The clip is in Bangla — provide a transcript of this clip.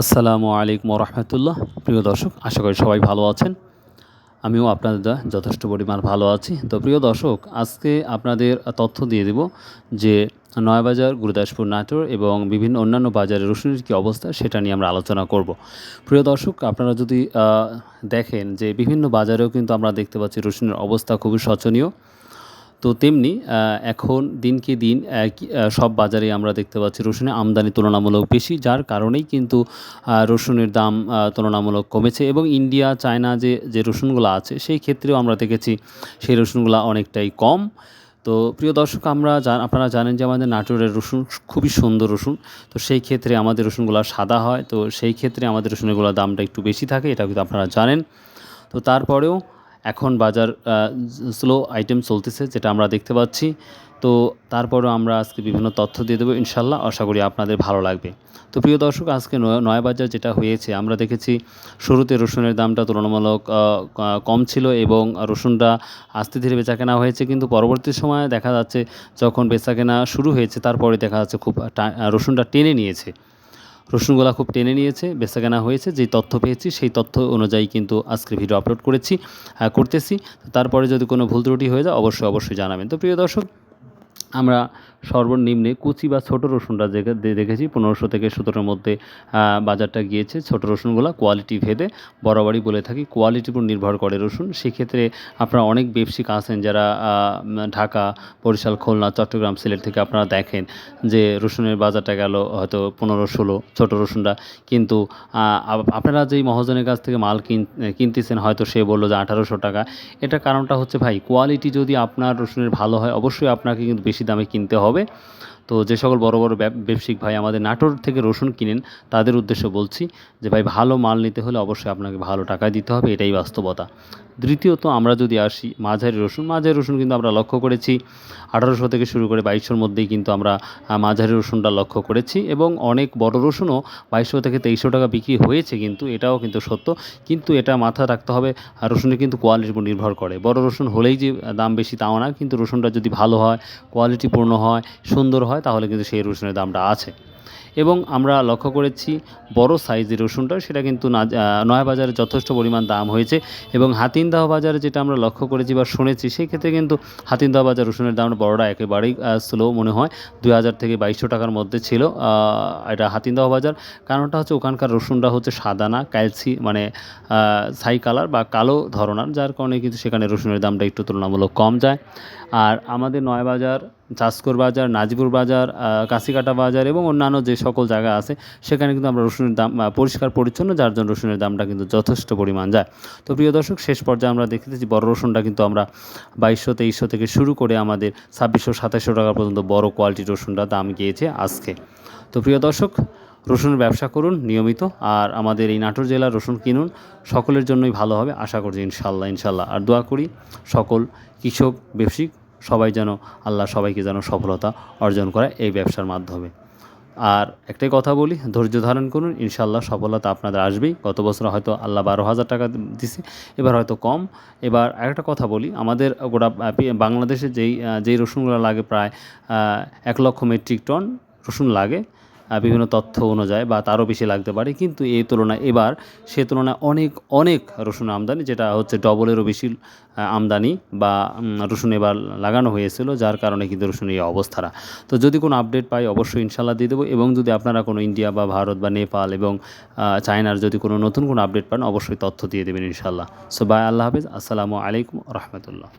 আসসালামু আলাইকুম রহমতুল্লাহ প্রিয় দর্শক, আশা করি সবাই ভালো আছেন। আমিও আপনাদের যথেষ্ট পরিমাণ ভালো আছি। তো প্রিয় দর্শক, আজকে আপনাদের তথ্য দিয়ে দেব যে নয়াবাজার, গুরুদাসপুর নাটোর এবং বিভিন্ন অন্যান্য বাজারে রসুনের কী অবস্থা সেটা নিয়ে আমরা আলোচনা করব। প্রিয় দর্শক, আপনারা যদি দেখেন যে বিভিন্ন বাজারেও কিন্তু আমরা দেখতে পাচ্ছি রসুনের অবস্থা খুবই শোচনীয়। তো তেমনি এখন দিনকে দিন সব বাজারে আমরা দেখতে পাচ্ছি রসুনের আমদানি তুলনামূলক বেশি, যার কারণেই কিন্তু রসুনের দাম তুলনামূলক কমেছে এবং ইন্ডিয়া, চায়না যে যে রসুনগুলো আছে, সেই ক্ষেত্রেও আমরা দেখেছি সেই রসুনগুলো অনেকটাই কম। তো প্রিয় দর্শক, আমরা আপনারা জানেন যে আমাদের নাটোরের রসুন খুবই সুন্দর রসুন, তো সেই ক্ষেত্রে আমাদের রসুনগুলো সাদা হয়, তো সেই ক্ষেত্রে আমাদের রসুনগুলোর দামটা একটু বেশি থাকে, এটা কিন্তু আপনারা জানেন। তো তারপরেও এখন বাজার স্লো আইটেম চলতেছে, যেটা আমরা দেখতে পাচ্ছি। তো তারপরেও আমরা আজকে বিভিন্ন তথ্য দিয়ে দেবো ইনশাল্লাহ, আশা করি আপনাদের ভালো লাগবে। তো প্রিয় দর্শক, আজকে নয় বাজার যেটা হয়েছে, আমরা দেখেছি শুরুতে রসুনের দামটা তুলনামূলক কম ছিল এবং রসুনটা আস্তে ধীরে বেচা কেনা হয়েছে, কিন্তু পরবর্তী সময়ে দেখা যাচ্ছে যখন বেচা কেনা শুরু হয়েছে, তারপরে দেখা যাচ্ছে খুব রসুনটা টেনে নিয়েছে। রসুনগুলা খুব টেনে নিয়েছে বেসাগানা হয়েছে যে তথ্য পেয়েছি সেই তথ্য অনুযায়ী কিন্তু আজকের ভিডিও আপলোড করেছি করতেছি। তারপরে যদি কোনো ভুল ত্রুটি হয়ে যায়, অবশ্যই অবশ্যই জানাবেন। তো প্রিয় দর্শক, আমরা সর্বনিম্নে কুচি বা ছোটো রসুনটা দেখে- দেখেছি, পনেরোশো থেকে সতেরোর মধ্যে বাজারটা গিয়েছে। ছোটো রসুনগুলো কোয়ালিটি ভেদে বরাবরই বলে থাকি কোয়ালিটির উপর নির্ভর করে রসুন। সেক্ষেত্রে আপনারা অনেক ব্যবসায়িক আছেন যারা ঢাকা, বরিশাল, খুলনা, চট্টগ্রাম সিলেট থেকে আপনারা দেখেন যে রসুনের বাজারটা গেল হয়তো পনেরো, ষোলো ছোটো রসুনটা। কিন্তু আপনারা যেই মহাজনের কাছ থেকে মাল কিন, কিনতেছেন, হয়তো সে বলল যে আঠারোশো টাকা। এটা কারণটা হচ্ছে ভাই কোয়ালিটি যদি আপনার রসুনের ভালো হয়, অবশ্যই আপনাকে কিন্তু বেশি দামে কিনতে হবে। তো যে সকল বড় বড় ব্যব- ব্যবসায়িক ভাই আমাদের নাটোর থেকে রসুন কিনেন, তাদের উদ্দেশ্য বলছি যে ভাই ভালো মাল নিতে হলে অবশ্যই আপনাকে ভালো টাকা দিতে হবে, এটাই বাস্তবতা। দ্বিতীয়ত আমরা যদি আসি, মাঝারি রসুন। মাঝারি রসুন কিন্তু আমরা লক্ষ্য করেছি, আঠারোশো থেকে শুরু করে বাইশশোর মধ্যেই কিন্তু আমরা মাঝারি রসুনটা লক্ষ্য করেছি এবং অনেক বড় রসুনও বাইশশো থেকে তেইশশো টাকা বিক্রি হয়েছে কিন্তু, এটাও কিন্তু সত্য। কিন্তু এটা মাথায় রাখতে হবে রসুনের কিন্তু কোয়ালিটির উপর নির্ভর করে। বড় রসুন হলেই যে দাম বেশি তাও না, কিন্তু রসুনটা যদি ভালো হয় কোয়ালিটিপূর্ণ হয়, সুন্দর হয়, তাহলে কিন্তু সেই রসুনের দামটা আছে। এবং আমরা লক্ষ্য করেছি বড় সাইজের রসুনটা, সেটা কিন্তু না নয়া বাজারে যথেষ্ট পরিমাণ দাম হয়েছে এবং হাতিনদাহ বাজারে যেটা আমরা লক্ষ্য করেছি বা শুনেছি, সেই ক্ষেত্রে কিন্তু হাতিনদাহ বাজার রসুনের দামটা বড়টা একেবারেই স্লো মনে হয়। দুই হাজার থেকে বাইশশো টাকার মধ্যে ছিল এটা হাতিনদাহ বাজার। কারণটা হচ্ছে ওখানকার রসুনটা হচ্ছে সাদা না ক্যালসি মানে ছাই কালার বা কালো ধরনার, যার কারণে কিন্তু সেখানে রসুনের দামটা একটু তুলনামূলক কম যায়। আর আমাদের নয়াবাজার চাষকর বাজার নাজিপুর বাজার কাশিকাটা বাজার এবং অন্যান্য যে সকল জায়গা আছে, সেখানে কিন্তু আমরা রসুনের দাম পরিষ্কার, পরিচ্ছন্ন, যার জন্য রসুনের দামটা কিন্তু যথেষ্ট পরিমাণ যায়। তো প্রিয় দর্শক, শেষ পর্যায়ে আমরা দেখতেছি বড় রসুনটা কিন্তু আমরা বাইশশো, তেইশশো থেকে শুরু করে আমাদের ছাব্বিশশো সাতাশশো টাকা পর্যন্ত বড় কোয়ালিটির রসুনটা দাম গিয়েছে আজকে। তো প্রিয় দর্শক রসুনের ব্যবসা করুন, নিয়মিত, আর আমাদের এই নাটোর জেলার রসুন কিনুন। সকলের জন্যই ভালো হবে, আশা করছি ইনশাল্লাহ ইনশাল্লাহ আর দোয়া করি সকল কৃষক ব্যবসায়িক সবাই যেন আল্লাহ সবাইকে যেন সফলতা অর্জন করে এই ব্যবসার মাধ্যমে। আর একটাই কথা বলি, ধৈর্য ধারণ করুন ইনশাল্লাহ সফলতা আপনাদের আসবেই। গত বছর হয়তো আল্লাহ বারো হাজার টাকা দিছে, এবার হয়তো কম। এবার আরেকটা কথা বলি, আমাদের গোটা বাংলাদেশে যেই যেই রসুনগুলো লাগে প্রায় এক লক্ষ মেট্রিক টন রসুন লাগে। বিভিন্ন তথ্য অনুযায়ী বা তারও বেশি লাগতে পারে। কিন্তু এই তুলনায় এবার সে তুলনায় অনেক অনেক রসুন আমদানি, যেটা হচ্ছে ডবলেরও বেশি আমদানি বা রসুন এবার লাগানো হয়েছিল, যার কারণে কিন্তু রসুন এই অবস্থারা তো যদি কোনো আপডেট পাই, অবশ্যই ইনশাল্লাহ দিয়ে দেবো এবং যদি আপনারা কোনো ইন্ডিয়া বা ভারত বা নেপাল এবং চায়নার যদি কোনো নতুন কোনো আপডেট পান, অবশ্যই তথ্য দিয়ে দেবেন ইনশাল্লাহ সো বাই আল্লাহ হাফিজ। আসসালামু আলাইকুম রহমতুল্লাহ।